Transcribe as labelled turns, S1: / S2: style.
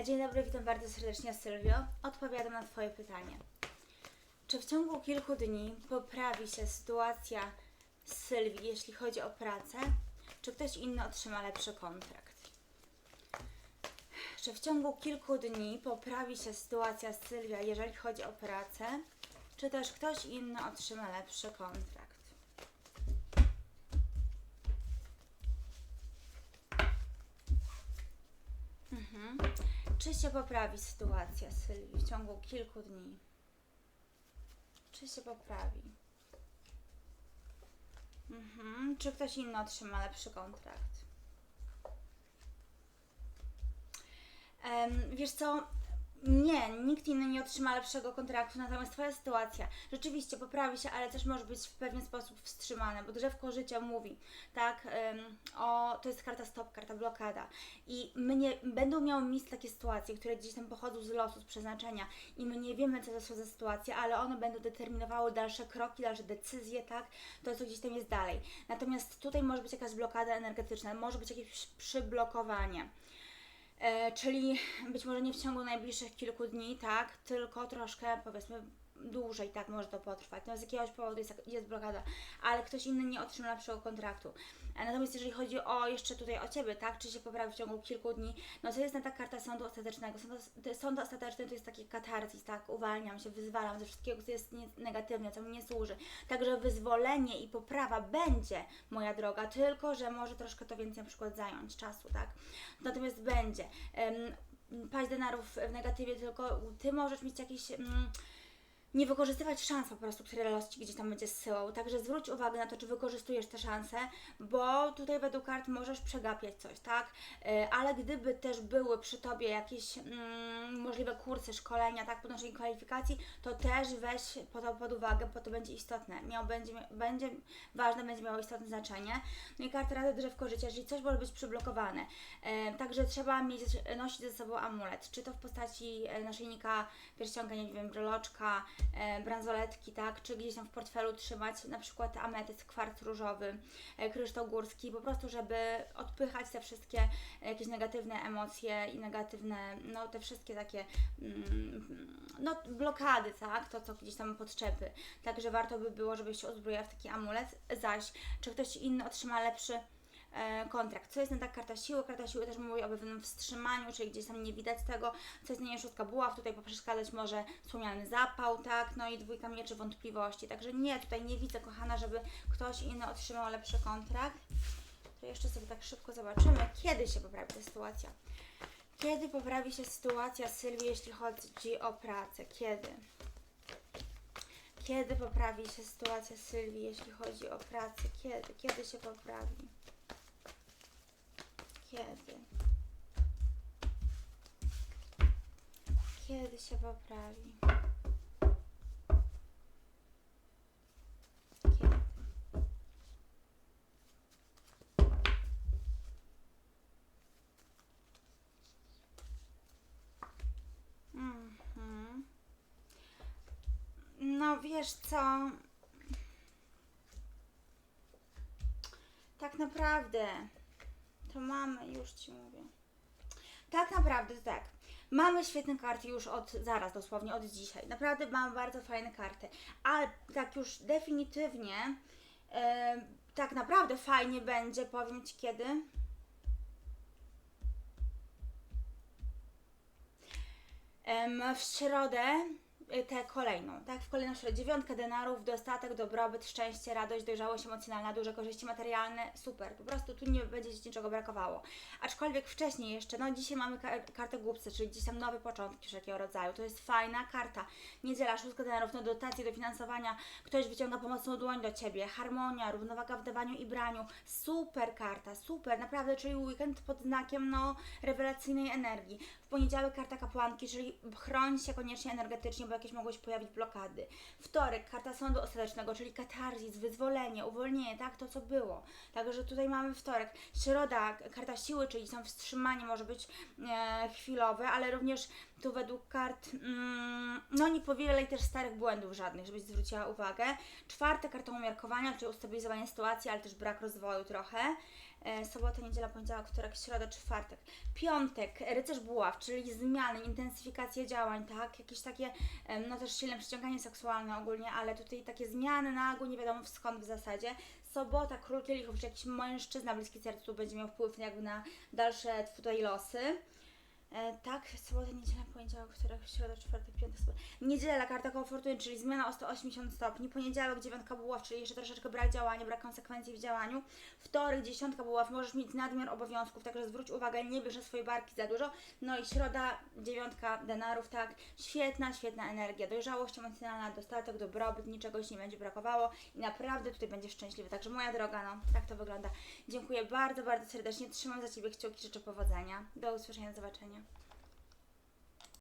S1: Dzień dobry, witam bardzo serdecznie Sylwio. Odpowiadam na Twoje pytanie. Czy w ciągu kilku dni poprawi się sytuacja Sylwii, jeśli chodzi o pracę? Czy ktoś inny otrzyma lepszy kontrakt? Czy w ciągu kilku dni poprawi się sytuacja Sylwia, jeżeli chodzi o pracę? Czy też ktoś inny otrzyma lepszy kontrakt? Mhm. Czy się poprawi sytuacja Sylwii w ciągu kilku dni? Czy się poprawi? Mhm. Czy ktoś inny otrzyma lepszy kontrakt? Em, wiesz co? Nie, nikt inny nie otrzyma lepszego kontraktu, natomiast Twoja sytuacja rzeczywiście poprawi się, ale też może być w pewien sposób wstrzymana, bo drzewko życia mówi, tak, em, o, to jest karta stop, karta blokada i my nie, będą miały miejsce takie sytuacje, które gdzieś tam pochodzą z losu, z przeznaczenia i my nie wiemy, co to są za sytuacje, ale one będą determinowały dalsze kroki, dalsze decyzje, tak, to co gdzieś tam jest dalej. Natomiast tutaj może być jakaś blokada energetyczna, może być jakieś przyblokowanie. E, czyli być może nie w ciągu najbliższych kilku dni, tak, tylko troszkę powiedzmy dłużej, tak, może to potrwać. No z jakiegoś powodu jest, jest blokada, ale ktoś inny nie otrzyma lepszego kontraktu. E, natomiast jeżeli chodzi o jeszcze tutaj o Ciebie, tak, czy się poprawi w ciągu kilku dni, no to jest na ta karta sądu ostatecznego. Sąd, sąd ostateczny to jest taki katarzis, tak, uwalniam się, wyzwalam ze wszystkiego, co jest negatywne, co mi nie służy. Także wyzwolenie i poprawa będzie, moja droga, tylko że może troszkę to więcej na przykład zająć czasu, tak. Natomiast będzie. Um, paść denarów w negatywie, tylko Ty możesz mieć jakieś... Mm, nie wykorzystywać szans po prostu, które los Ci gdzieś tam będzie zsyłał. Także zwróć uwagę na to, czy wykorzystujesz te szanse, bo tutaj według kart możesz przegapiać coś, tak? Yy, Ale gdyby też były przy Tobie jakieś mm, możliwe kursy, szkolenia, tak, podnoszenie kwalifikacji, to też weź to pod uwagę, bo to będzie istotne. Miał, będzie, będzie ważne, będzie miało istotne znaczenie. No i karta Rady Drzewko Życia, jeżeli coś może być przyblokowane. Yy, Także trzeba mieć, nosić ze sobą amulet, czy to w postaci e, naszyjnika, pierścionka, nie wiem, breloczka, e, bransoletki, tak, czy gdzieś tam w portfelu trzymać na przykład ametyst, kwarc różowy, e, kryształ górski, po prostu, żeby odpychać te wszystkie e, jakieś negatywne emocje i negatywne, no te wszystkie takie, mm, no blokady, tak, to co gdzieś tam podczepy. Także warto by było, żebyś się uzbroiła w taki amulet, zaś czy ktoś inny otrzyma lepszy e, kontrakt. Co jest na tak karta siły? Karta siły też mówi o pewnym wstrzymaniu, czyli gdzieś tam nie widać tego, co jest na niej szóstka buław, tutaj poprzeszkadzać może słomiany zapał, tak, no i dwójka mieczy wątpliwości. Także nie, tutaj nie widzę, kochana, żeby ktoś inny otrzymał lepszy kontrakt. To jeszcze sobie tak szybko zobaczymy, kiedy się poprawi ta sytuacja. Kiedy poprawi się sytuacja Sylwii, jeśli chodzi o pracę? Kiedy? Kiedy poprawi się sytuacja Sylwii, jeśli chodzi o pracę? Kiedy? Kiedy się poprawi? Kiedy? Kiedy się poprawi? Mhm. No wiesz co? Tak naprawdę to mamy, już Ci mówię. Tak naprawdę tak. Mamy świetne karty już od zaraz, dosłownie od dzisiaj. Naprawdę mamy bardzo fajne karty. Ale tak już definitywnie, tak naprawdę fajnie będzie, powiem Ci kiedy. W środę tę kolejną, tak? W kolejną środę dziewiątka denarów, dostatek, dobrobyt, szczęście, radość, dojrzałość emocjonalna, duże korzyści materialne, super. Po prostu tu nie będzie Ci niczego brakowało. Aczkolwiek wcześniej jeszcze, no dzisiaj mamy ka- kartę głupcy, czyli gdzieś tam nowe początki wszelkiego rodzaju. To jest fajna karta. Niedziela, szóstka denarów, no dotacje, dofinansowania, ktoś wyciąga pomocną dłoń do Ciebie, harmonia, równowaga w dawaniu i braniu. Super karta, super, naprawdę, czyli weekend pod znakiem, no, rewelacyjnej energii. Poniedziałek karta kapłanki, czyli chroń się koniecznie energetycznie, bo jakieś mogą się pojawić blokady. Wtorek karta sądu ostatecznego, czyli katarzis, wyzwolenie, uwolnienie, tak, to co było. Także tutaj mamy wtorek. Środa, karta siły, czyli są wstrzymanie, może być e, chwilowe, ale również tu według kart, mm, no nie powielej też starych błędów żadnych, żebyś zwróciła uwagę. Czwarte, karta umiarkowania, czyli ustabilizowanie sytuacji, ale też brak rozwoju trochę. E, sobota, niedziela, poniedziałek, wtorek, środa, czwartek. Piątek, rycerz buław, czyli zmiany, intensyfikacja działań, tak? Jakieś takie, no też silne przyciąganie seksualne ogólnie, ale tutaj takie zmiany nagłe, nie wiadomo skąd w zasadzie. Sobota, król kielichów, czy jakiś mężczyzna bliski sercu będzie miał wpływ jakby na dalsze tutaj losy. E, tak, sobota, niedziela, poniedziałek, wtorek, środa, czwartek, piątek, sobota. Niedziela, karta koło czyli zmiana o 180 stopni. Poniedziałek, dziewiątka buław, czyli jeszcze troszeczkę brak działania, brak konsekwencji w działaniu. Wtorek, dziesiątka buław, możesz mieć nadmiar obowiązków, także zwróć uwagę, nie bierz na swoje barki za dużo. No i środa, dziewiątka denarów, tak, świetna, świetna energia, dojrzałość emocjonalna, dostatek, dobrobyt, niczego ci nie będzie brakowało i naprawdę tutaj będziesz szczęśliwy. Także moja droga, no, tak to wygląda. Dziękuję bardzo, bardzo serdecznie, trzymam za Ciebie kciuki, życzę powodzenia. Do usłyszenia, do zobaczenia.